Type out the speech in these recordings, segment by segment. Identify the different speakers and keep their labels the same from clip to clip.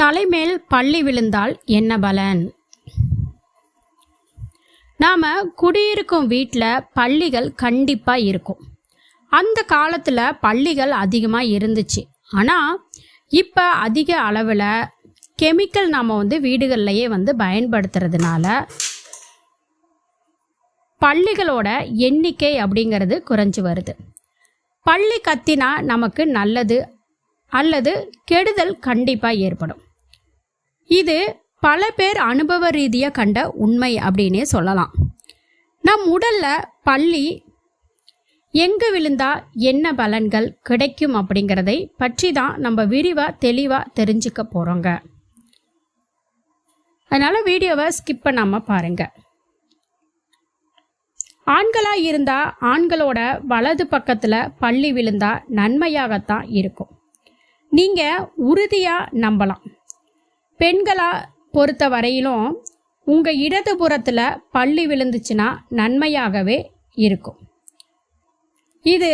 Speaker 1: தலைமேல் பள்ளி விழுந்தால் என்ன பலன்? நாம் குடியிருக்கும் வீட்டில் பள்ளிகள் கண்டிப்பாக இருக்கும். அந்த காலத்தில் பள்ளிகள் அதிகமாக இருந்துச்சு. ஆனால் இப்போ அதிக அளவில் கெமிக்கல் நாம் வந்து வீடுகள்லையே வந்து பயன்படுத்துறதுனால பள்ளிகளோட எண்ணிக்கை அப்படிங்கிறது குறைஞ்சு வருது. பள்ளி கத்தினா நமக்கு நல்லது அல்லது கெடுதல் கண்டிப்பாக ஏற்படும். இது பல பேர் அனுபவ ரீதியாக கண்ட உண்மை அப்படின்னே சொல்லலாம். நம் உடலில் பள்ளி எங்கே விழுந்தா என்ன பலன்கள் கிடைக்கும் அப்படிங்கிறதை பற்றி தான் நம்ம விரிவாக தெளிவாக தெரிஞ்சுக்க போகிறோங்க அதனால் வீடியோவை ஸ்கிப் பண்ணாமல் பாருங்கள் ஆண்களாக இருந்தால் ஆண்களோட வலது பக்கத்தில் பள்ளி விழுந்தா நன்மையாகத்தான் இருக்கும். நீங்கள் உறுதியாக நம்பலாம். பெண்களாக பொறுத்த வரையிலும் உங்கள் இடதுபுறத்தில் பள்ளி விழுந்துச்சுன்னா நன்மையாகவே இருக்கும். இது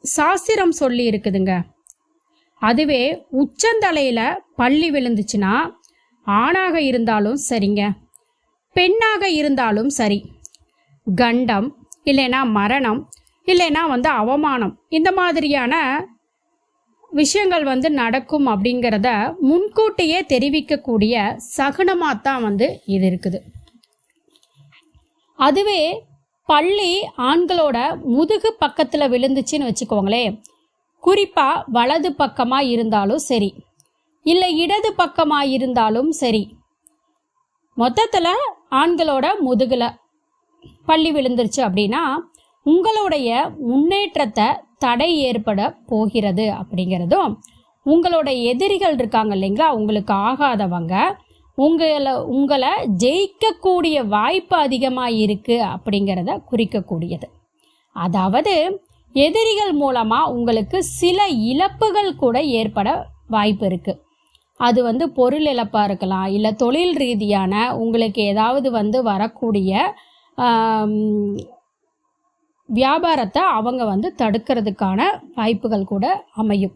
Speaker 1: சாஸ்திரம் சொல்லி இருக்குதுங்க. அதுவே உச்சந்தலையில் பள்ளி விழுந்துச்சுன்னா ஆணாக இருந்தாலும் சரிங்க. பெண்ணாக இருந்தாலும் சரி. கண்டம் இல்லைன்னா மரணம் இல்லைன்னா வந்து அவமானம் இந்த மாதிரியான விஷயங்கள் வந்து நடக்கும் அப்படிங்கிறத முன்கூட்டியே தெரிவிக்கக்கூடிய சகுனமாக தான் வந்து இது இருக்குது. அதுவே பள்ளி ஆண்களோட முதுகு பக்கத்தில் விழுந்துச்சுன்னு வச்சுக்கோங்களேன். குறிப்பாக வலது பக்கமாக இருந்தாலும் சரி இல்லை இடது பக்கமாக இருந்தாலும் சரி மொத்தத்தில் ஆண்களோட முதுகில் பள்ளி விழுந்துருச்சு அப்படின்னா உங்களுடைய முன்னேற்றத்தை தடை ஏற்பட போகிறது அப்படிங்கிறதும் உங்களோட எதிரிகள் இருக்காங்க இல்லைங்களா? உங்களுக்கு ஆகாதவங்க. உங்களை உங்களை ஜெயிக்கக்கூடிய வாய்ப்பு அதிகமாக இருக்குது அப்படிங்கிறத குறிக்கக்கூடியது. அதாவது எதிரிகள் மூலமாக உங்களுக்கு சில இழப்புகள் கூட ஏற்பட வாய்ப்பு இருக்குது அது வந்து பொருள் இழப்பாக இருக்கலாம் இல்லை தொழில் ரீதியான உங்களுக்கு ஏதாவது வந்து வரக்கூடிய வியாபாரத்தை அவங்க வந்து தடுக்கிறதுக்கான வாய்ப்புகள் கூட அமையும்.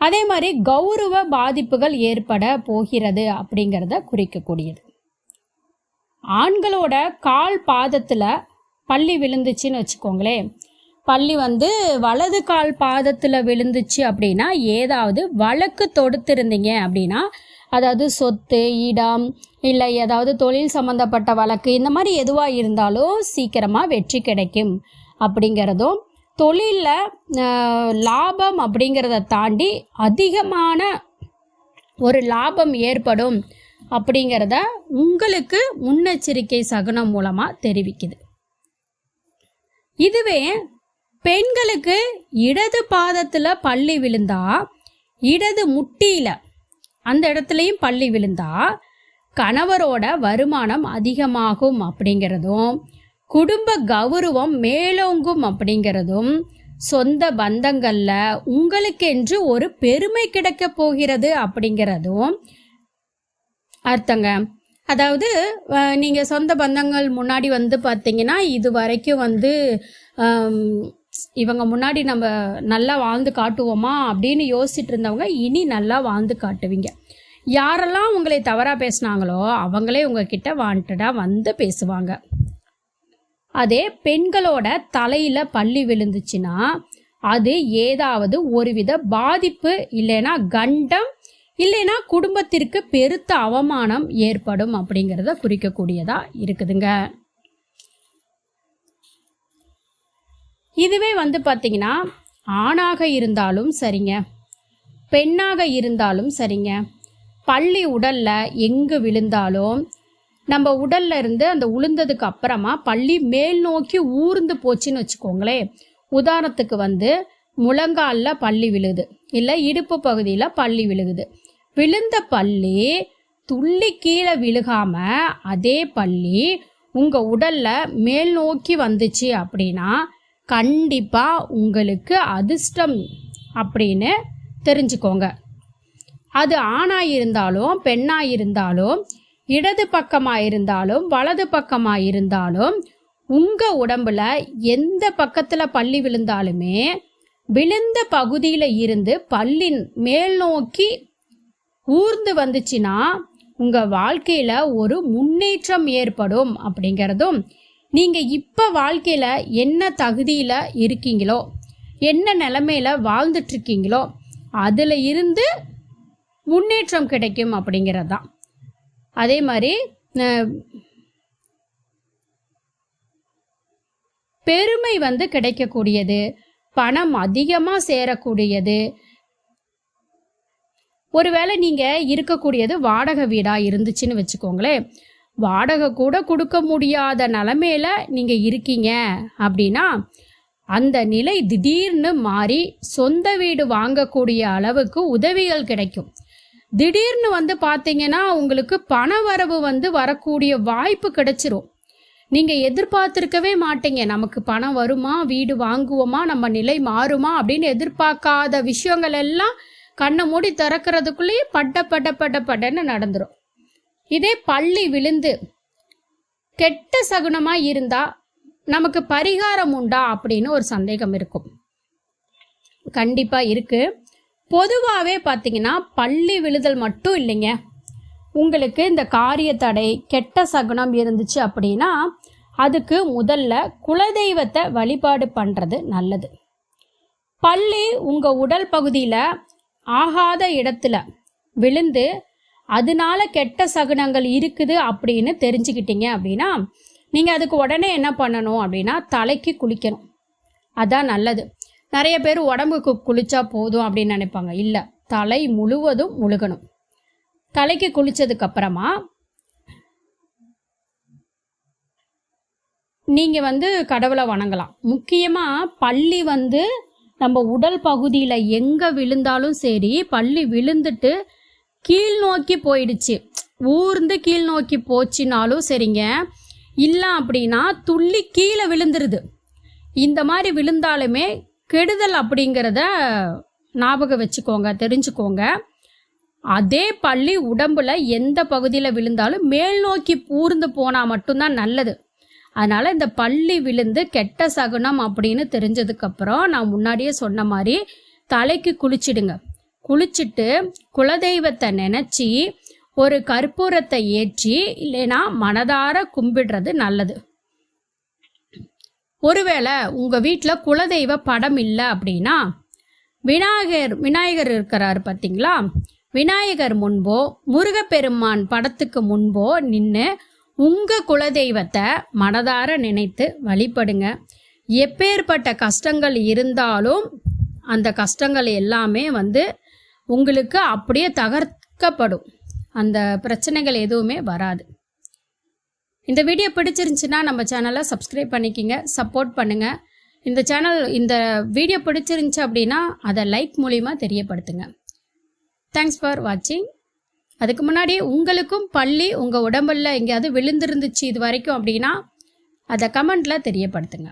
Speaker 1: அதே மாதிரி கௌரவ பாதிப்புகள் ஏற்பட போகிறது அப்படிங்கிறத குறிக்கக்கூடியது. ஆண்களோட கால் பாதத்தில் பள்ளி விழுந்துச்சுன்னு வச்சுக்கோங்களேன். பள்ளி வந்து வலது கால் பாதத்தில் விழுந்துச்சு அப்படின்னா ஏதாவது வழக்கு தொடுத்திருந்தீங்க அப்படின்னா அதாவது சொத்து இடம் இல்லை ஏதாவது தொழில் சம்மந்தப்பட்ட வழக்கு இந்த மாதிரி எதுவாக இருந்தாலும் சீக்கிரமாக வெற்றி கிடைக்கும் அப்படிங்கிறதும் தொழிலில் லாபம் அப்படிங்கிறத தாண்டி அதிகமான ஒரு லாபம் ஏற்படும் அப்படிங்கிறத உங்களுக்கு முன்னெச்சரிக்கை சகுனம் மூலமாக தெரிவிக்குது. இதுவே பெண்களுக்கு இடது பாதத்தில் பள்ளி விழுந்தா இடது முட்டியில் அந்த இடத்துலையும் பள்ளி விழுந்தா கணவரோட வருமானம் அதிகமாகும் அப்படிங்கிறதும் குடும்ப கௌரவம் மேலோங்கும் அப்படிங்கிறதும் சொந்த பந்தங்களில் உங்களுக்கென்று ஒரு பெருமை கிடைக்க போகிறது அப்படிங்கிறதும் அர்த்தங்க. அதாவது நீங்கள் சொந்த பந்தங்கள் முன்னாடி வந்து பார்த்தீங்கன்னா இது வரைக்கும் வந்து இவங்க முன்னாடி நம்ம நல்லா வாழ்ந்து காட்டுவோமா அப்படின்னு யோசிச்சுட்டு இருந்தவங்க இனி நல்லா வாழ்ந்து காட்டுவீங்க. யாரெல்லாம் உங்களை தவறாக பேசுனாங்களோ அவங்களே உங்ககிட்ட வாண்டடாக வந்து பேசுவாங்க. அதே பெண்களோட தலையில் பள்ளி விழுந்துச்சுன்னா அது ஏதாவது ஒருவித பாதிப்பு இல்லைன்னா கண்டம் இல்லைன்னா குடும்பத்திற்கு பெருத்த அவமானம் ஏற்படும் அப்படிங்கிறத குறிக்கக்கூடியதாக இருக்குதுங்க. இதுவே வந்து பார்த்தீங்கன்னா ஆணாக இருந்தாலும் சரிங்க. பெண்ணாக இருந்தாலும் சரிங்க. பள்ளி உடல்ல எங்கு விழுந்தாலும் நம்ம உடல்ல இருந்து அந்த உளுந்ததுக்கு அப்புறமா பள்ளி மேல் நோக்கி ஊர்ந்து போச்சுன்னு வச்சுக்கோங்களேன். உதாரணத்துக்கு வந்து முழங்காலில் பள்ளி விழுகுது இல்லை இடுப்பு பகுதியில் பள்ளி விழுகுது. விழுந்த பள்ளி துள்ளி கீழே விழுகாம அதே பள்ளி உங்கள் உடலில் மேல் நோக்கி வந்துச்சு அப்படின்னா கண்டிப்பாக உங்களுக்கு அதிர்ஷ்டம் அப்படின்னு தெரிஞ்சுக்கோங்க. அது ஆணாக இருந்தாலும் பெண்ணாக இருந்தாலும் இடது பக்கமாக இருந்தாலும் வலது பக்கமாக இருந்தாலும் உங்கள் உடம்புல எந்த பக்கத்தில் பள்ளி விழுந்தாலுமே விழுந்த பகுதியில் இருந்து பல்லின் மேல் நோக்கி ஊர்ந்து வந்துச்சுன்னா உங்கள் வாழ்க்கையில் ஒரு முன்னேற்றம் ஏற்படும் அப்படிங்கிறதும் நீங்கள் இப்போ வாழ்க்கையில் என்ன தகுதியில் இருக்கீங்களோ என்ன நிலமையில வாழ்ந்துட்டுருக்கீங்களோ அதில் இருந்து முன்னேற்றம் கிடைக்கும் அப்படிங்கிறது தான் அதே மாதிரி பெருமை வந்து கிடைக்கக்கூடியது பணம் அதிகமாக சேரக்கூடியது. ஒருவேளை நீங்கள் இருக்கக்கூடியது வாடகை வீடாக இருந்துச்சுன்னு வச்சுக்கோங்களேன். வாடகை கூட கொடுக்க முடியாத நிலமையில நீங்கள் இருக்கீங்க அப்படின்னா அந்த நிலை திடீர்னு மாறி சொந்த வீடு வாங்கக்கூடிய அளவுக்கு உதவிகள் கிடைக்கும். திடீர்னு வந்து பார்த்தீங்கன்னா உங்களுக்கு பண வரவு வந்து வரக்கூடிய வாய்ப்பு கிடைச்சிரும். நீங்கள் எதிர்பார்த்துருக்கவே மாட்டீங்க. நமக்கு பணம் வருமா வீடு வாங்குவோமா நம்ம நிலை மாறுமா அப்படின்னு எதிர்பார்க்காத விஷயங்கள் எல்லாம் கண்ணை மூடி திறக்கிறதுக்குள்ளேயே பட்ட பட்ட பட்ட பட்டன்னு நடந்துடும் இதே பள்ளி விழுந்து கெட்ட சகுனமா இருந்தா நமக்கு பரிகாரம் உண்டா அப்படின்னு ஒரு சந்தேகம் இருக்கும். கண்டிப்பா இருக்கு. பொதுவாகவே பார்த்தீங்கன்னா பள்ளி விழுதல் மட்டும் இல்லைங்க. உங்களுக்கு இந்த காரிய தடை கெட்ட சகுனம் இருந்துச்சு அப்படின்னா அதுக்கு முதல்ல குலதெய்வத்தை வழிபாடு பண்ணுறது நல்லது. பள்ளி உங்கள் உடல் பகுதியில் ஆகாத இடத்துல விழுந்து அதனால கெட்ட சகுனங்கள் இருக்குது அப்படின்னு தெரிஞ்சுக்கிட்டீங்க அப்படின்னா நீங்கள் அதுக்கு உடனே என்ன பண்ணணும் அப்படின்னா தலைக்கு குளிக்கணும். அதான் நல்லது. நிறைய பேர் உடம்புக்கு குளிச்சா போதும் அப்படின்னு நினைப்பாங்க. இல்லை தலை முழுவதும் முழுகணும். தலைக்கு குளித்ததுக்கப்புறமா நீங்கள் வந்து கடவுளை வணங்கலாம். முக்கியமாக பள்ளி வந்து நம்ம உடல் பகுதியில் எங்கே விழுந்தாலும் சரி பள்ளி விழுந்துட்டு கீழ் நோக்கி போயிடுச்சு. ஊர்ந்து கீழ் நோக்கி போச்சுனாலும் சரிங்க. இல்லை அப்படின்னா துள்ளி கீழே விழுந்துருது. இந்த மாதிரி விழுந்தாலுமே கெடுதல் அப்படிங்கிறத ஞாபகம் வச்சுக்கோங்க தெரிஞ்சுக்கோங்க. அதே பள்ளி உடம்புல எந்த பகுதியில் விழுந்தாலும் மேல் நோக்கி ஊர்ந்து போனால் மட்டும்தான் நல்லது. அதனால் இந்த பள்ளி விழுந்து கெட்ட சகுனம் அப்படின்னு தெரிஞ்சதுக்கப்புறம் நான் முன்னாடியே சொன்ன மாதிரி தலைக்கு குளிச்சிடுங்க. குளிச்சுட்டு குலதெய்வத்தை நினச்சி ஒரு கற்பூரத்தை ஏற்றி இல்லைன்னா மனதார கும்பிடுறது நல்லது. ஒருவேளை உங்கள் வீட்டில் குலதெய்வ படம் இல்லை அப்படின்னா விநாயகர் விநாயகர் இருக்கிறார் பார்த்தீங்களா விநாயகர் முன்போ முருகப்பெருமான் படத்துக்கு முன்போ நின்று உங்கள் குலதெய்வத்தை மனதார நினைத்து வழிபடுங்க. எப்பேற்பட்ட கஷ்டங்கள் இருந்தாலும் அந்த கஷ்டங்கள் எல்லாமே வந்து உங்களுக்கு அப்படியே தகர்க்கப்படும். அந்த பிரச்சனைகள் எதுவுமே வராது. இந்த வீடியோ பிடிச்சிருந்துச்சுன்னா நம்ம சேனலை சப்ஸ்கிரைப் பண்ணிக்கிங்க சப்போர்ட் பண்ணுங்கள் இந்த சேனல் இந்த வீடியோ பிடிச்சிருந்துச்சு அப்படின்னா அதை லைக் மூலிமா தெரியப்படுத்துங்க. தேங்க்ஸ் ஃபார் வாட்சிங் அதுக்கு முன்னாடி உங்களுக்கும் பள்ளி உங்கள் உடம்புல எங்கேயாவது விழுந்திருந்துச்சு இது வரைக்கும் அப்படின்னா அதை கமெண்ட்டில் தெரியப்படுத்துங்க.